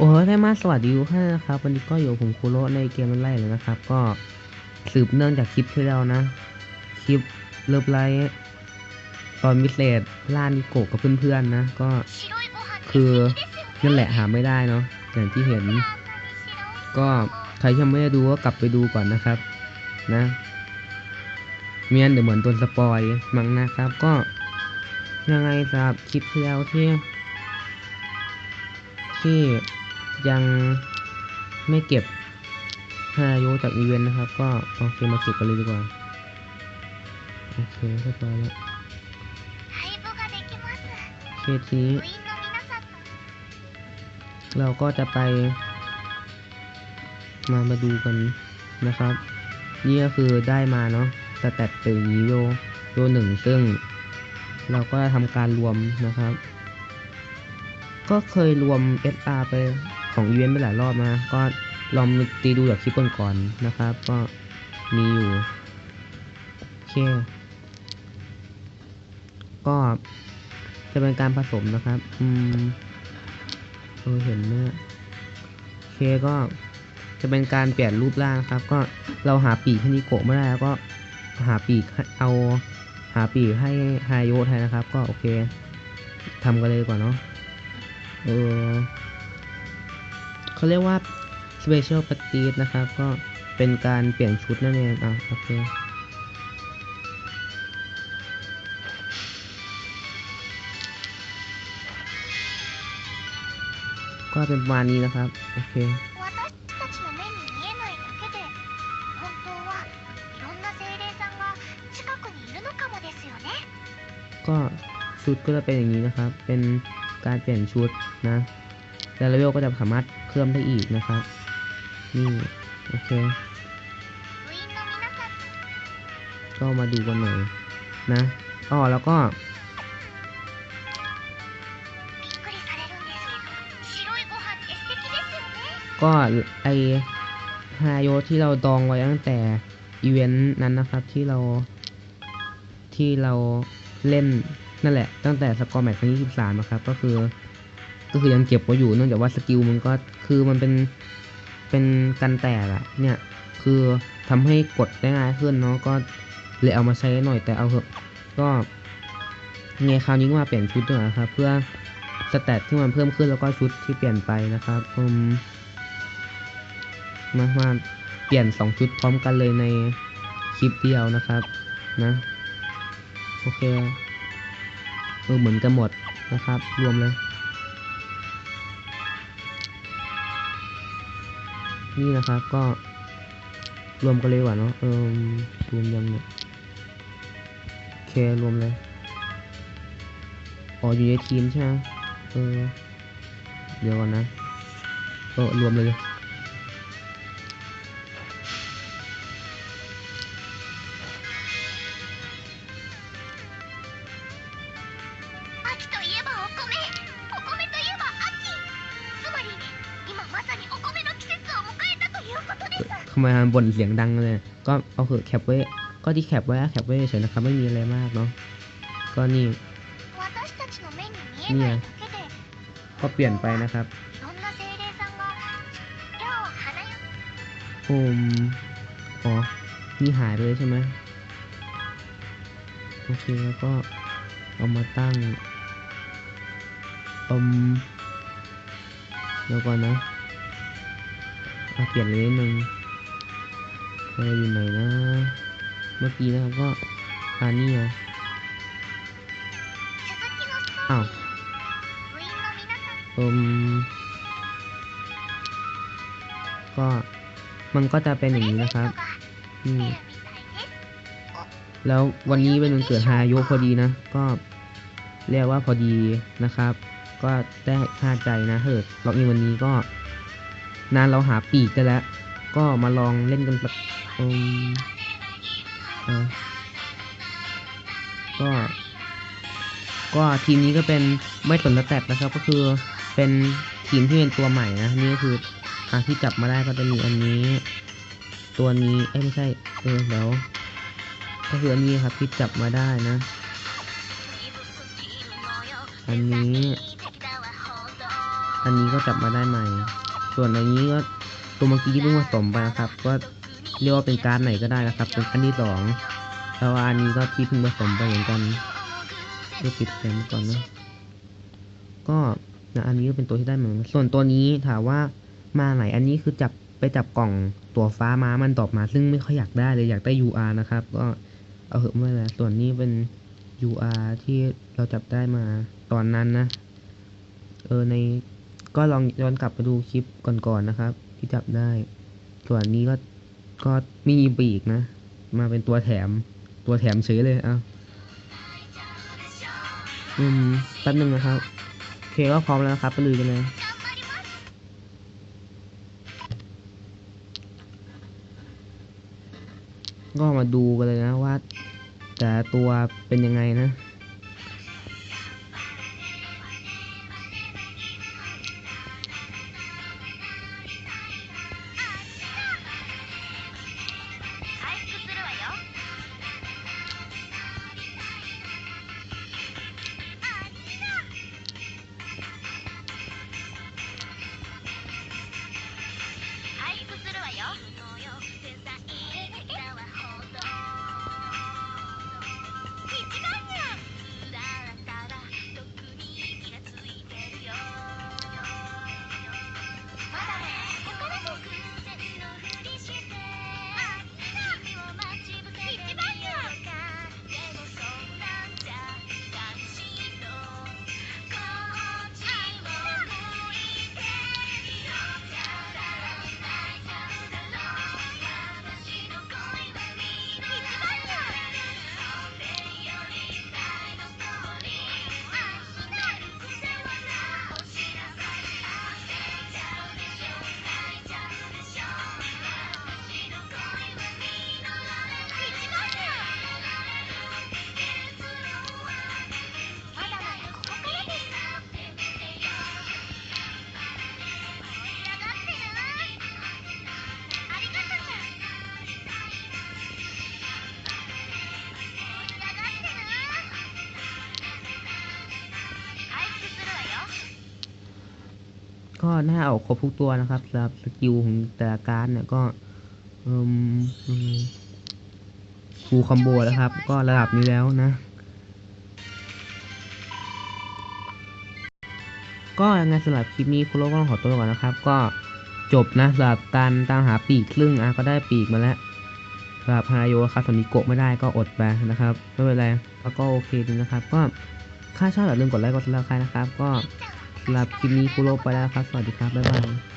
โอ้โหได้มาสวัสดีทุกท่านนะครับ วันนี้ก็อยู่ผมคูโรในเกมไล่เลยนะครับ ก็สืบเนื่องจากคลิปที่แล้วนะ คลิปเลิฟไลท์ตอนพิสเศษล่านิโกกับเพื่อนๆนะ ก็คือนั่นแหละหาไม่ได้เนาะอย่างที่เห็น ก็ใครที่ยังไม่ได้ดูก็กลับไปดูก่อนนะครับนะเมียนเดี๋ยวเหมือนตัวสปอยมั้งนะครับ ก็ยังไงสำหรับคลิปที่แล้วที่ที่ ยังไม่เก็บฮาโยจากอีเวนต์นะครับ ก็โอเคมาเก็บกันเลยดีกว่า โอเคเรียบร้อยแล้วเคสนี้เราก็จะไป มามาดูกันนะครับ นี่ก็คือได้มาเนาะสแตตตึงนี้โยโยหนึ่งซึ่ง เราก็ทำการรวมนะครับ ก็เคยรวม SR ไป ของอีเวนต์ไปหลายรอบนะก็ลองตีดูจากคลิปก่อนๆนะครับ ก็มีอยู่โอเคก็จะเป็นการผสมนะครับ อืมเออเห็นไหมโอเคก็จะเป็นการเปลี่ยนรูปร่างครับ ก็เราหาปีกให้นิโกะไม่ได้แล้วก็หาปีกเอาหาปีกให้ไฮโยแทนนะครับ ก็โอเคทำกันเลยกว่าเนาะเออ เขาเรียกว่า Special p a t i s นะครับ ก็เป็นการเปลี่ยนชุดนั่นเองอะโอเคก็เป็นประมาณนี้นะครับ โอเคก็ชุดก็จะเป็นอย่างนี้นะครับ เป็นการเปลี่ยนชุดนะ แล้วเลเวลก็จะสามารถเพิ่มได้อีกนะครับ นี่โอเค ก็มาดูกันหน่อยนะอ๋อแล้วก็ก็ไอฮายโยที่เราดองไว้ตั้งแต่อีเวนต์นั้นนะครับที่เรา ที่เราเล่นนั่นแหละ ตั้งแต่สกอร์แมตช์ครั้งที่13นะครับ ก็คือ ก็คือยังเก็บไว้อยู่เนื่องจากว่าสกิลมันก็คือมันเป็นเป็นกันแตกอะเนี่ยคือทำให้กดได้ง่ายขึ้นเนาะก็เลยเอามาใช้หน่อยแต่เอาเถอะก็ไงคราวนี้ก็มาเปลี่ยนชุดด้วยนะครับ เพื่อสแตทที่มันเพิ่มขึ้นแล้วก็ชุดที่เปลี่ยนไปนะครับอืมมามาเปลี่ยน 2 ชุดพร้อมกันเลยในคลิปเดียวนะครับนะโอเคเออเหมือนกันหมดนะครับ รวมเลย นี่นะครับก็รวมกันเลยว่ะเนาะเออรวมยังเนี่ยโอเครวมเลยอ๋ออยู่ในทีมใช่ไหมเออเดี๋ยวก่อนนะเออรวมเลย มาบ่นเสียงดังเลย ก็เอาเถอะแคปไว้ ก็ที่แคปไว้แคปไว้เฉยนะครับไม่มีอะไรมากเนาะ ก็นี่นี่ก็เปลี่ยนไปนะครับโอมอ๋อ นี่หายไปเลยใช่ไหมโอเคแล้วก็เอามาตั้งอมเดี๋ยวก่อนนะเปลี่ยนเลยนึง เราอยู่ไหนนะ เมื่อกี้นะครับก็อันนี้นะอ้าวอืมก็มันก็จะเป็นอย่างนี้นะครับอืมแล้ววันนี้เป็นวันเกิดฮายุพอดีนะ ก็เรียกว่าพอดีนะครับ ก็ได้คาดใจนะเฮิร์ตล็อกอินวันนี้ก็นานเราหาปีกกันแล้ว ก็มาลองเล่นกันแบบ อมอะก็ ก็ทีมนี้ก็เป็นไม่สนสแตทนะครับ ก็คือเป็นทีมที่เป็นตัวใหม่นะนี่ก็คืออะที่จับมาได้ก็จะมีอันนี้ ตัวนี้เอ้ไม่ใช่เออเดี๋ยวก็คืออันนี้ครับที่จับมาได้นะ อันนี้ อันนี้ก็จับมาได้ใหม่ ส่วนอันนี้ก็ตัวเมื่อกี้ที่เพิ่งผสมไปนะครับ ก็ เรียกว่าเป็นการไหนก็ได้นะครับ เป็นขั้นที่สองแต่ว่าอันนี้ก็ที่เพิ่งผสมไปเหมือนกันเดี๋ยวปิดแฟมก่อนนะก็นะอันนี้ก็เป็นตัวที่ได้เหมือนส่วนตัวนี้ถามว่ามาไหนอันนี้คือจับไปจับกล่องตัวฟ้ามามันตอบมา ซึ่งไม่ค่อยอยากได้เลยอยากได้ UR นะครับ ก็เอาเหอะไม่เป็นไรส่วนนี้เป็น UR ที่เราจับได้มาตอนนั้นนะ เออในก็ลองย้อนกลับไปดูคลิปก่อนๆนะครับ ที่จับได้ ส่วนนี้ก็ ก็มีปีกนะ มาเป็นตัวแถม ตัวแถมเฉยเลยเอ้าอืมแป๊บนึงนะครับโอเคก็พร้อมแล้วนะครับไปลุยกันเลยก็มาดูกันเลยนะว่า แต่ตัวเป็นยังไงนะ 回復するわよ。 ก็น่าเอาครบทุกตัวนะครับสำหรับสกิลของแต่ละการ์ดเนี่ยก็ฟูคอมโบแล้วครับ ก็ระดับนี้แล้วนะ ก็ยังไงสำหรับคลิปนี้คุณโลก็ต้องขอตัวก่อนนะครับ ก็จบนะสำหรับการตามหาปีกครึ่งอะก็ได้ปีกมาแล้วสำหรับฮาโยครับส่วนนี้โกะไม่ได้ก็อดไปนะครับไม่เป็นไรแล้วก็โอเคดีนะครับ ก็ค่าชอบอย่าลืมกดไลค์กดซับสไครต์นะครับ ก็ สำหรับคลิปนี้คุโรไปแล้วครับ สวัสดีครับ บ๊ายบาย